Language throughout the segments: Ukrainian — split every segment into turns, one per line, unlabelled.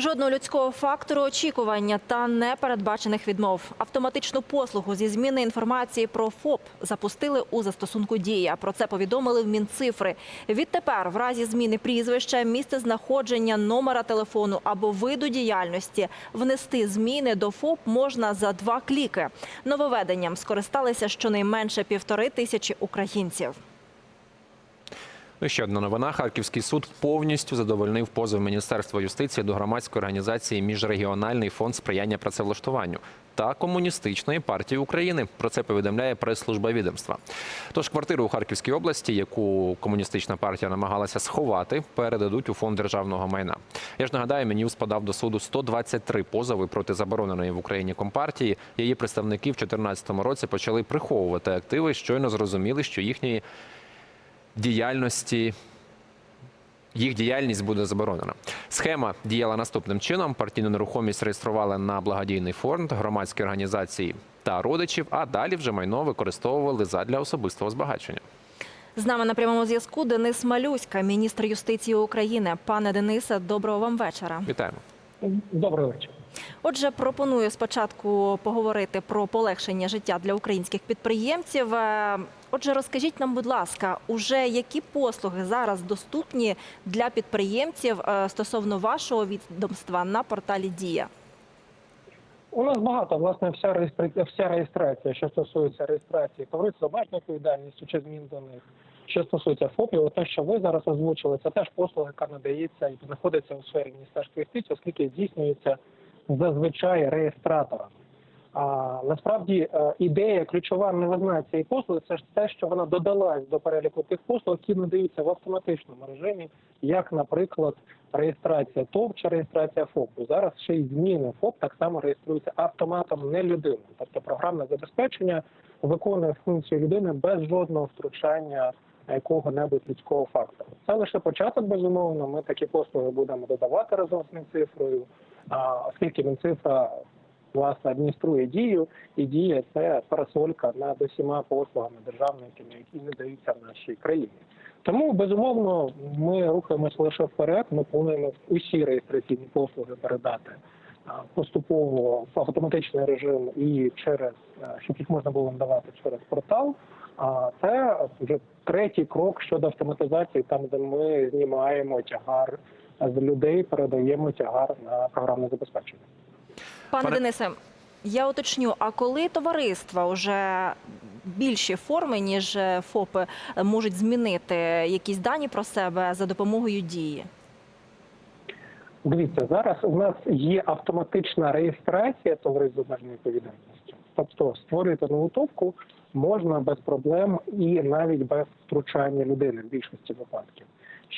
Жодного людського фактору очікування та непередбачених відмов. Автоматичну послугу зі зміни інформації про ФОП запустили у застосунку Дія. Про це повідомили в Мінцифри. Відтепер, в разі зміни прізвища, місце знаходження, номера телефону або виду діяльності, внести зміни до ФОП можна за два кліки. Нововведенням скористалися щонайменше півтори тисячі українців.
Ну, ще одна новина. Харківський суд повністю задовольнив позов Міністерства юстиції до громадської організації Міжрегіональний фонд сприяння працевлаштуванню та комуністичної партії України. Про це повідомляє прес-служба відомства. Тож квартиру у Харківській області, яку комуністична партія намагалася сховати, передадуть у фонд державного майна. Я ж нагадаю, Мін'юз подав до суду 123 позови проти забороненої в Україні компартії. Її представники в 2014 році почали приховувати активи. Щойно зрозуміли, що їхньої діяльності. Їх діяльність буде заборонена. Схема діяла наступним чином: партійну нерухомість реєстрували на благодійний фонд, громадські організації та родичів, а далі вже майно використовували задля особистого збагачення.
З нами на прямому зв'язку Денис Малюська, міністр юстиції України. Пане Денисе, доброго вам вечора.
Вітаємо.
Добрий вечір.
Отже, пропоную спочатку поговорити про полегшення життя для українських підприємців. Е, Отже, розкажіть нам, будь ласка, уже які послуги зараз доступні для підприємців е, стосовно вашого відомства на порталі Дія?
У нас багато власне вся реєстрація, вся реєстрація, що стосується реєстрації товариств з обмеженою відповідальністю чи змін до них, що стосується ФОПів, те, що ви зараз озвучили, це теж послуга, яка надається і знаходиться у сфері міністерства юстиції, оскільки здійснюється зазвичай реєстраторами. А насправді е, ідея ключова новизна цієї послуги це ж те, що вона додалась до переліку тих послуг, які надаються в автоматичному режимі, як, наприклад, реєстрація ТОВ чи реєстрація ФОПу. Зараз ще й зміни ФОП так само реєструються автоматом, не людиною. Тобто програмне забезпечення виконує функцію людини без жодного втручання якого-небудь людського фактора. Це лише початок, безумовно. Ми такі послуги будемо додавати разом з Мінцифрою, а, оскільки Мінцифра власне адмініструє дію, і дія це парасолька над усіма послугами державними, які не даються в нашій країні. Тому безумовно ми рухаємося лише вперед. Ми плануємо усі реєстраційні послуги передати поступово в автоматичний режим і через щоб їх можна було надавати через портал. А це вже третій крок щодо автоматизації, там де ми знімаємо тягар з людей, передаємо тягар на програмне забезпечення.
Пане,
Пане-
Денисе, я уточню, а коли товариства вже більші форми, ніж е, ФОПи, е, можуть змінити якісь дані про себе за допомогою дії?
Дивіться, зараз у нас є автоматична реєстрація товариств з обмеженою відповідальністю. Тобто створювати нову можна без проблем і навіть без втручання людини в більшості випадків.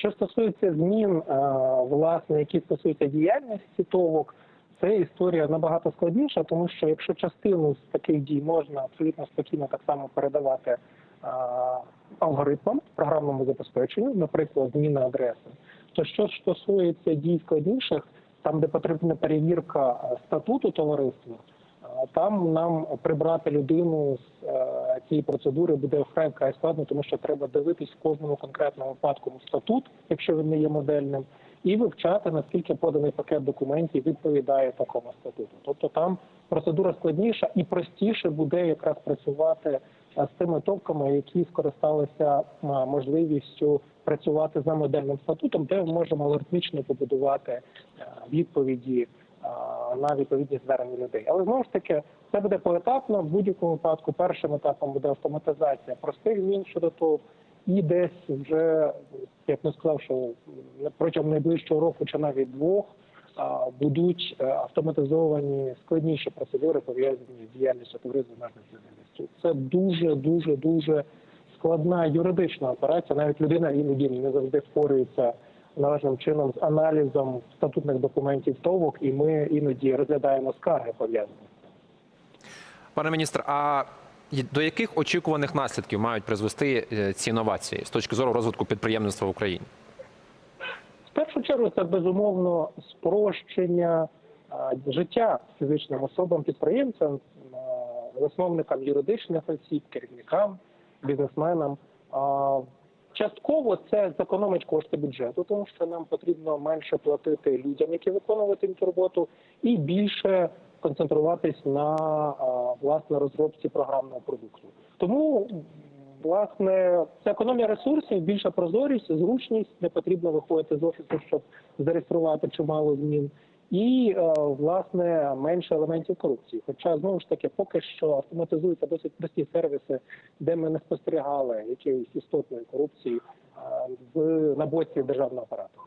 Що стосується змін, е, власне, які стосуються діяльності товок, це історія набагато складніша, тому що якщо частину з таких дій можна абсолютно спокійно так само передавати е, алгоритмам, програмному забезпеченню, наприклад, зміна адреси, то що стосується дій складніших, там де потрібна перевірка статуту товариства, е, там нам прибрати людину з цієї процедури буде вкрай вкрай складно, тому що треба дивитись кожному конкретному випадку статут, якщо він не є модельним, і вивчати наскільки поданий пакет документів відповідає такому статуту. Тобто там процедура складніша і простіше буде якраз працювати е, з тими товками, які скористалися е, можливістю працювати за модельним статутом, де ми можемо алгоритмічно побудувати е, відповіді на відповідні звернення людей. Але знову ж таки, це буде поетапно. В будь-якому випадку першим етапом буде автоматизація простих змін щодо того, і десь вже я б не сказав, що протягом найближчого року чи навіть двох будуть е, автоматизовані складніші процедури пов'язані з діяльністю з обмеженою відповідальністю. Це дуже дуже дуже складна юридична операція. Навіть людина іноді не завжди впорюється належним чином з аналізом статутних документів ТОВок, і ми іноді розглядаємо скарги пов'язані.
Пане міністр, а до яких очікуваних наслідків мають призвести е, ці новації з точки зору розвитку підприємництва в Україні?
В першу чергу це безумовно спрощення життя фізичним особам, підприємцям, засновникам юридичних осіб, керівникам, бізнесменам. Частково це зекономить кошти бюджету, тому що нам потрібно менше платити людям, які виконуватимуть роботу, і більше концентруватись на власне розробці програмного продукту. Тому власне це економія ресурсів, більша прозорість, зручність. Не потрібно виходити з офісу, щоб зареєструвати чимало змін. І е, власне менше елементів корупції. Хоча знову ж таки, поки що автоматизуються досить прості сервіси, де ми не спостерігали якоїсь істотної корупції е, в на боці державного апарату.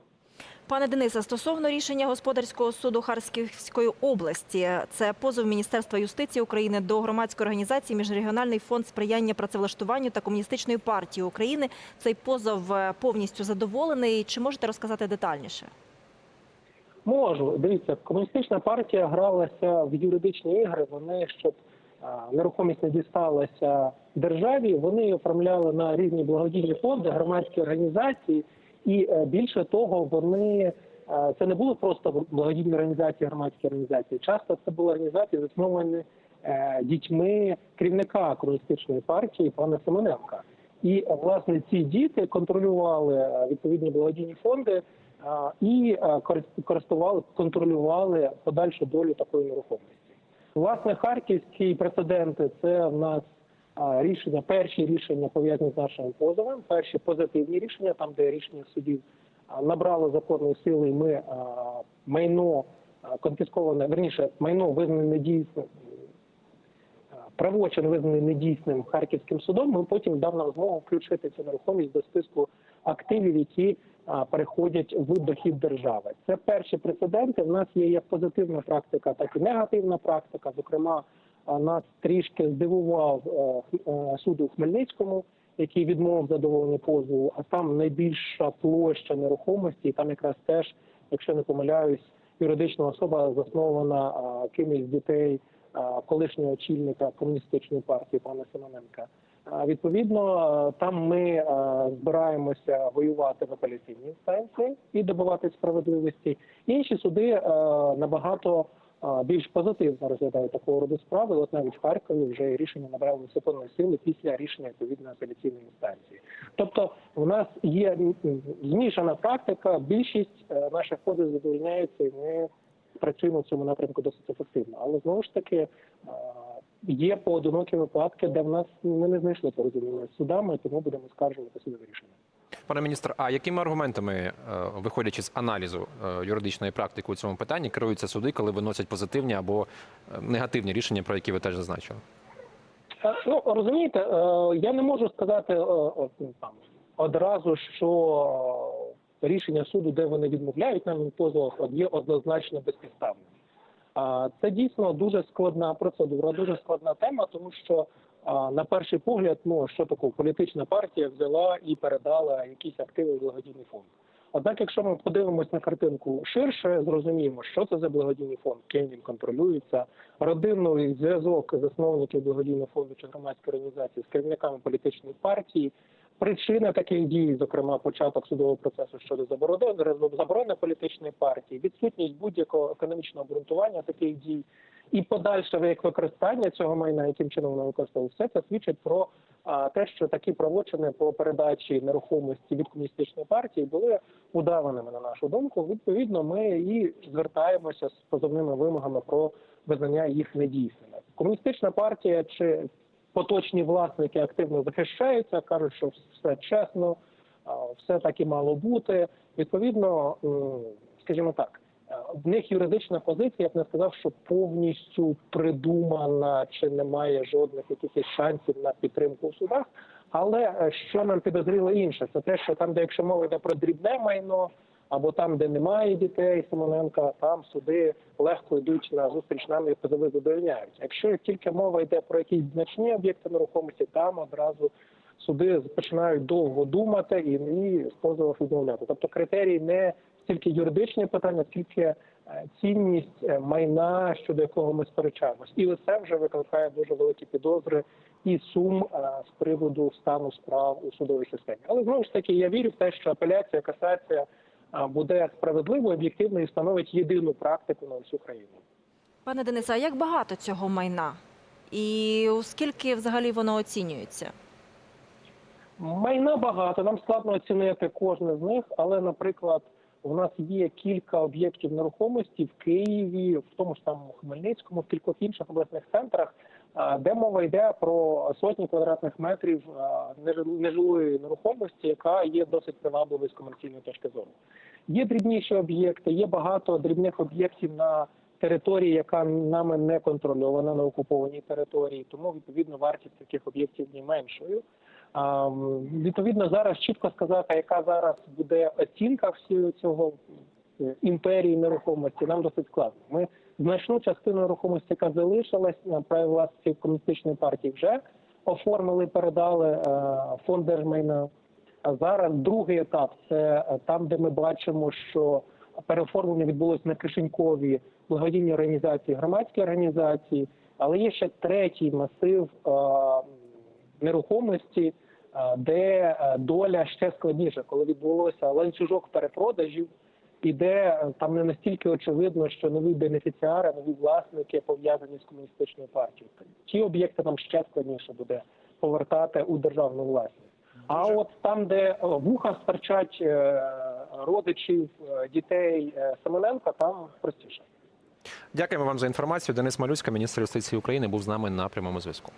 Пане Денисе, стосовно рішення господарського суду Харківської області, це позов Міністерства юстиції України до громадської організації Міжрегіональний фонд сприяння працевлаштуванню та комуністичної партії України. Цей позов е, повністю задоволений. Чи можете розказати детальніше?
Можу дивіться, комуністична партія гралася в юридичні ігри. Вони щоб нерухомість не дісталася державі. Вони оформляли на різні благодійні фонди, громадські організації, і е, більше того, вони е, це не були просто благодійні організації, громадські організації. Часто це були організації, засновані е, дітьми керівника комуністичної партії пана Семененка. І власне ці діти контролювали відповідні благодійні фонди і користували, контролювали подальшу долю такої нерухомості. Власне, харківські прецеденти це в нас рішення, перші рішення пов'язані з нашим позовом, перші позитивні рішення, там де рішення судів набрало законної сили, і ми майно конфісковане, верніше, майно визнане недійсним, правочин визнаний недійсним харківським судом. Ми потім дав нам змогу включити цю нерухомість до списку активів, які переходять в дохід держави. Це перші прецеденти. В нас є як позитивна практика, так і негативна практика. Зокрема, нас трішки здивував е, е, суд у Хмельницькому, який відмовив задоволення позову. А там найбільша площа нерухомості, і там якраз теж, якщо не помиляюсь, юридична особа заснована кимось з дітей колишнього очільника комуністичної партії пана Семененка. Відповідно, там ми збираємося воювати в апеляційній інстанції і добивати справедливості. Інші суди набагато більш позитивно розглядають такого роду справи. От навіть в Харкові вже рішення набрали законної сили після рішення відповідної апеляційної інстанції. Тобто, в нас є змішана практика. Більшість е, наших позовів задовольняється, і ми працюємо в цьому напрямку досить ефективно. Але знову ж таки е, є поодинокі випадки, де в нас ми не знайшли порозуміння з судами, тому будемо скаржувати судове рішення.
Пане міністр, а якими аргументами, е, виходячи з аналізу е, юридичної практики у цьому питанні, керуються суди, коли виносять позитивні або е, негативні рішення, про які ви теж зазначили?
Ну розумієте, я не можу сказати ну, одразу, що рішення суду, де вони відмовляють нам у позовах, є однозначно безпідставним. Це дійсно дуже складна процедура, дуже складна тема, тому що на перший погляд, ну що таке політична партія взяла і передала якісь активи в благодійний фонд. Однак, якщо ми подивимось на картинку ширше, зрозуміємо, що це за благодійний фонд, ким він контролюється, родинний зв'язок засновників благодійного фонду чи громадської організації з керівниками політичної партії, причини таких дій, зокрема початок судового процесу щодо заборони заборони політичної партії, відсутність будь-якого економічного обґрунтування таких дій і подальше як використання цього майна, яким чином воно використовує, все це свідчить про те, що такі правочини по передачі нерухомості від комуністичної партії були удаваними на нашу думку. Відповідно, ми і звертаємося з позовними вимогами про визнання їх недійсними. Комуністична партія чи поточні власники активно захищаються, кажуть, що все чесно, все так і мало бути. Відповідно, скажімо так. В них юридична позиція, я б не сказав, що повністю придумана чи немає жодних якихось шансів на підтримку в судах. Але е, що нам підозріло інше, це те, що там, де якщо мова йде про дрібне майно, або там, де немає дітей Симоненка, там суди легко йдуть на зустріч нам і позови задовольняють. Якщо тільки мова йде про якісь значні об'єкти нерухомості, там одразу суди починають довго думати і, і позовів відмовляти. Тобто критерій не стільки юридичне питання, скільки е, цінність е, майна, щодо якого ми сперечаємось. І це вже викликає дуже великі підозри і сум е, з приводу стану справ у судовій системі. Але знову ж таки я вірю в те, що апеляція, касація буде справедливою, об'єктивною і становить єдину практику на всю країну.
Пане Денисе, а як багато цього майна? І скільки взагалі воно оцінюється?
Майна багато. Нам складно оцінити кожне з них, але, наприклад, у нас є кілька об'єктів нерухомості в Києві, в тому ж самому Хмельницькому, в кількох інших обласних центрах, де мова йде про сотні квадратних метрів нежилої нерухомості, яка є досить привабливою з комерційної точки зору. Є дрібніші об'єкти, є багато дрібних об'єктів на території, яка нами не контрольована на окупованій території, тому відповідно вартість таких об'єктів є меншою. Відповідно, зараз чітко сказати, яка зараз буде оцінка всього цього е, імперії нерухомості, нам досить складно. Ми значну частину нерухомості, яка залишилась на праві власності комуністичної партії, вже оформили, передали е, фонд держмайна. А зараз другий етап це е, там, де ми бачимо, що переоформлення відбулося на кишенькові благодійні організації, громадські організації, але є ще третій масив е, нерухомості, е, де е, доля ще складніша, коли відбулося ланцюжок перепродажів, і де е, там не настільки очевидно, що нові бенефіціари, нові власники пов'язані з комуністичною партією. Ті об'єкти нам ще складніше буде повертати у державну власність. А от там, де е, вуха стирчать е, родичів, е, дітей е, Семененка, там простіше.
Дякуємо вам за інформацію. Денис Малюська, міністр юстиції України, був з нами на прямому зв'язку.